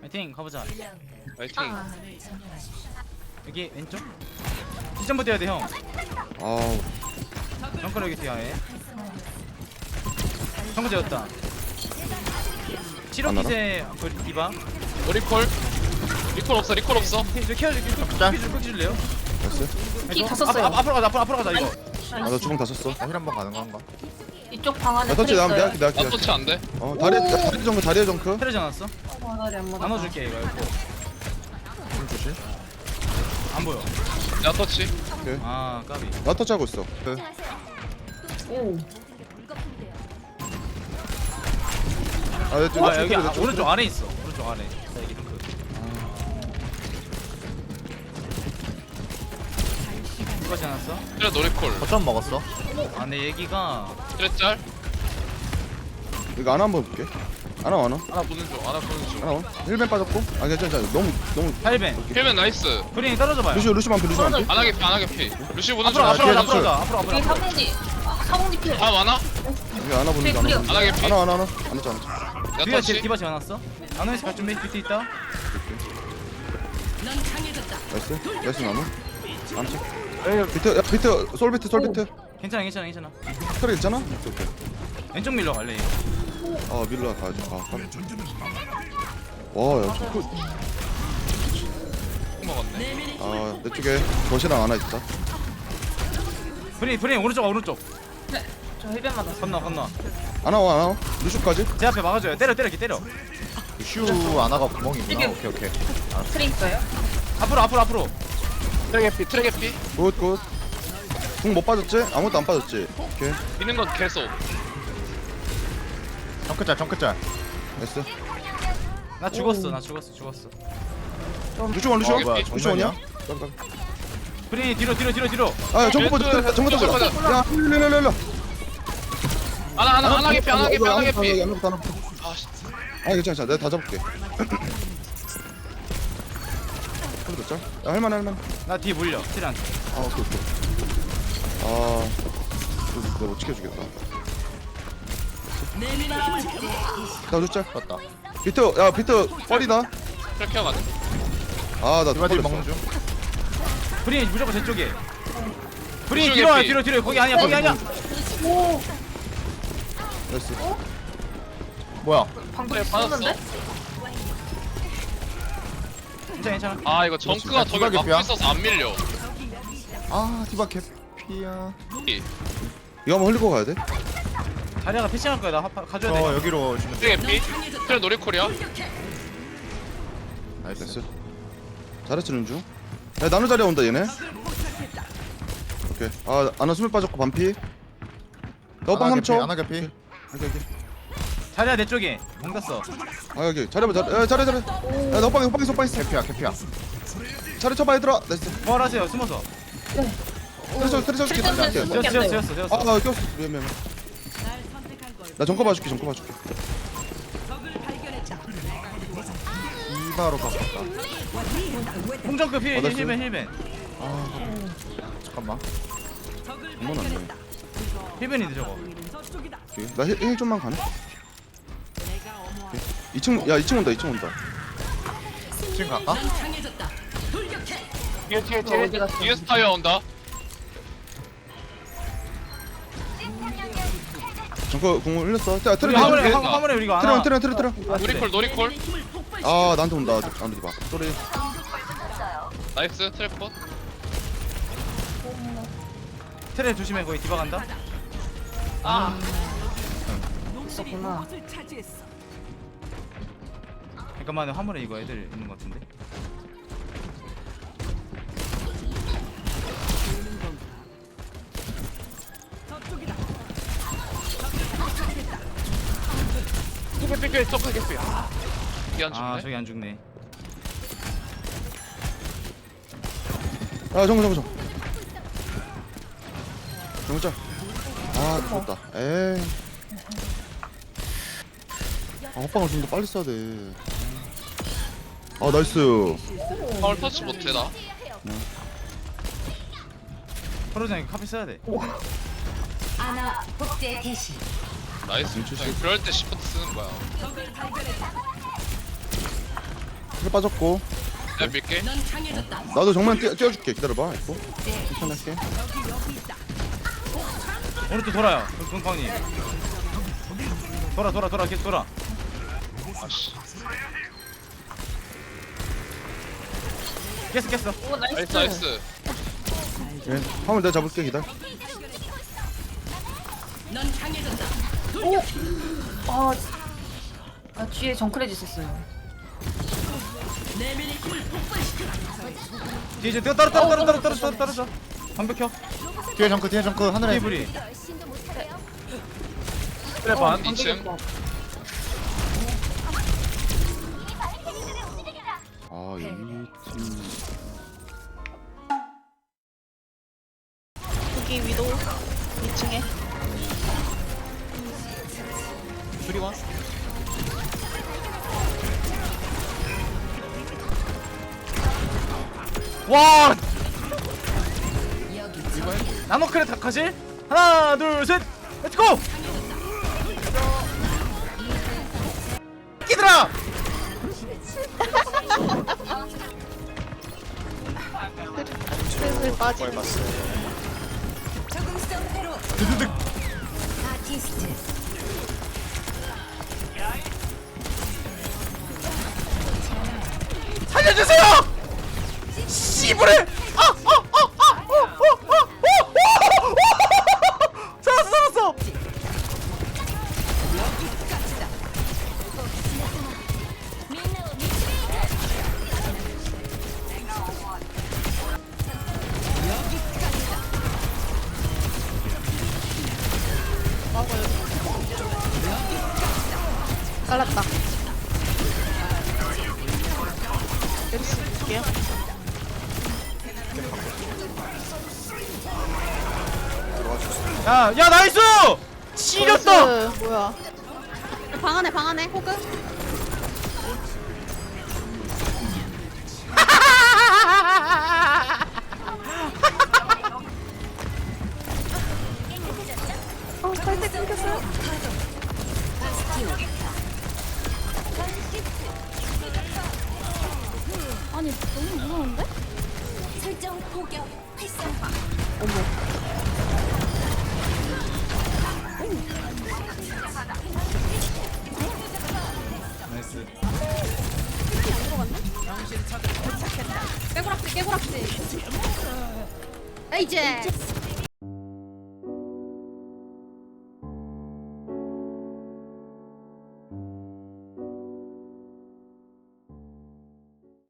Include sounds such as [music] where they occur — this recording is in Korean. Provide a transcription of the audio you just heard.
파이팅 가보자. 파이팅. 여기 왼쪽? 시점부터 해야 돼형. 아우. 정글 여기 뒤에 아예 정글 되었다. 치료키세 그 디바? 리콜. 리콜 없어 리콜 없어. 저 키워줄게 끄줄 끄줄래요? 나이스. 키다 썼어요. 앞, 앞으로 가자 앞으로 앞으로 가자 이거. 아나 주방 다 썼어. 힐 한번 가는 건가? 이쪽 방 안에 야 터치 트레 나면 내가. 내가 나 내가 터치 안 돼 어 다리 다리 정크 다리 정크? 테레 전왔어? 어, 나리 안 맞아. 나눠줄게 이거 이거. 힐 조심. 안 보여. 야 터치. 아 까비. 나 터치 하고 있어. 네. 오. 아 내, 내, 아 내, 여기 내, 아, 내, 오른쪽 아래 있어. 오른쪽 아래 자 여기 덩 크 누가 지났어? 트레 노리콜. 거점 먹었어. 아내 얘기가 트레 짤? 이거 하나 한번 볼게. 하나 와나. 하나 보는 중 하나 보는 중. 하나 와 1벤 빠졌고? 아 괜찮아 괜찮아. 너무 너무. 8벤. 힐맨 나이스. 그린이 떨어져봐요. 루시 루시 만피 루시 만피 안 하게 피, 안 하게 피. 루시 보는 중 앞으로 앞으로 가자 앞으로 가자 앞으로 여기 앞으로 사봉지. 아, 사봉지 필. 다 많아? 여기 하나 보는 거 안 하게 피. 하나 하나 하나. 안 했지 안 했지. 야 뒤에 제 터치 디바 지어놨어? 나노에서 갈 준비? 비트 있다? 나이스. 나이스 나무. 암치 비트 야 비트 솔 비트 솔 비트. 괜찮아 괜찮아 괜찮아. 스토리 있잖아? 오케이 오케이. 왼쪽 밀러 갈래 이거. 아 밀러 가야지. 아 깜짝 와야 저거 먹었네 아 내 쪽에 거시랑 하나 있다. 브린 브린 오른쪽 와, 오른쪽. 네. 저 힐벤 맞았어. 건너 건너. 하나 와 하나 와. 루시까지? 제 앞에 막아줘요. 때려 때려 이렇게 때려. 슈 아나가 구멍이구나. 이게- 오케이 오케이. 트레 있어요? 앞으로 앞으로 앞으로 트레 개피 트레 개피. 굿 굿. 궁 못 빠졌지? 아무것도 안 빠졌지? 오케이. 미는 건 계속. 정크짤 정크짤. 나이스. 나 죽었어 나 죽었어 죽었어. 루시 원 루시 어, 원? 뭐야, 루시 원이야? 브린이 뒤로 뒤로 뒤로 뒤로. 아 정보 왼쪽, 빠졌다 정보 왼쪽 빠졌다 야 일로 일로 일로 하나 하나 하나 개피 하나 개피 하나 개피 하나부터 하나부터 아씨. 아 괜찮아 괜찮아. 내가 다 잡을게 하나부터 짤? 야 할만해 할만해 나 뒤에 물려 티란 아 오케이 오케이 아 이거 내가 못 지켜주겠다 나 줬짤 맞다. 비트 야 비트 뻘이다 트레 케어 가네 아나 디바딜 뻘렸어 먹는 중. 브린이 무조건 제 쪽에 브린이 이쪽에 뒤로 와 피. 뒤로 뒤로 거기 아니야 거기 아니야 나이스 뭐야? 방금 빠졌어 썼는데? 괜찮아 괜찮아 아 이거 정크가 야, 저기 디바 막고 개피야? 있어서 안 밀려 아 디바 개피야. 이거 한번 흘리고 가야 돼 자리아가 패싱할 거야 나 하- 가져야 저돼 여기로 주면 돼. 개피 트레 노리콜이야 나이스. 잘했지는 중. 야 나노 자리 온다 얘네. 오케이. 아 아나 수면 빠졌고 반피. 너방 3초. 아나 개피. 여기 여기. 자리아 내 쪽에 공 땄어 아 여기 잘해봐 잘. 야 잘해 잘해. 야 너방 너방 있어 방 있어. 개피야 개피야. 잘해 쳐봐 얘들아. 나이스. 부활하세요 숨어서 트레저 트레저 줄게 트레저 트레저. 줄게. 지었어 지었어 지었어 아 꼈어. 미안 미안. 나 정커 봐줄게 정커 봐줄게. 디바로 바꿨다. 홍정급 힐 아, 나이스. 힐벤 힐벤 잠깐만. 정말 안 돼. 힐벤인데 저거 오케이. 나힐 힐 좀만 가네. 2층 야 2층 온다 2층 온다. 지금 갈까? 뒤에 뒤에 어, 어디 갔어? 뒤에 스타이어 온다 정커 궁을 흘렸어. 야 트레 우리 화물에 화- 화물에 우리가 트레 트레 트레 트레. 아, 노리콜 노리콜 아 나한테 온다. 안 되지 마. 쏘리. 나이스 컷 트레 조심해 거기 디바 간다 아, 있었구나. 잠깐만 화물에 이거 애들 있는 것 같은데? 삐삐 삐삐 점프 개피 아. 이게 안 아 죽네? 저기 안 죽네. 아 정글 정글 정글. 정글 짤. 아 죽었다. 에이. 아 호빵을 좀 더 빨리 써야 돼 아 나이스. 파울 터치 못해 나 프로장에 카페 써야 돼. 아나 복제 개시. 나이스. 음, 그냥 그럴 때 시프트 쓰는 거야. 힐 빠졌고. 내가 밀게. 나도 정면 뛰어, 뛰어줄게. 기다려봐 이거 천천히 할게. 오른쪽 돌아요. 금카운이. 돌아 돌아 돌아. 계속 돌아. 아씨 깼어 깼어. 오 나이스. 나이스 나이스. 예, 화물 내가 잡을게 기다려. 아, 아 뒤에 정크레지 있었어요. 뒤에 이제 뛰어 떨어 떨어 떨어 떨어 떨어 떨어 방벽 켜. 뒤에 정크 뒤에 정크 하늘에. 테이블이 그래 반 2층. 아 여기 여기 위도 2층에. 와. 나노 크레 다카실? 하나 둘셋 렛츠고 끼들아! [laughs] 슬슬 빠지는 아티스트 살려주세요 씨부레 살 잘랐다. 메르시 볼게요 야 야 나이스! 지렸다 나이스. 뭐야? 방 안에 방 안에. 호그 아니 너무 무서운데? 설정 포격 활성화. 나이스. 깨구락지 깨구락지 아 이제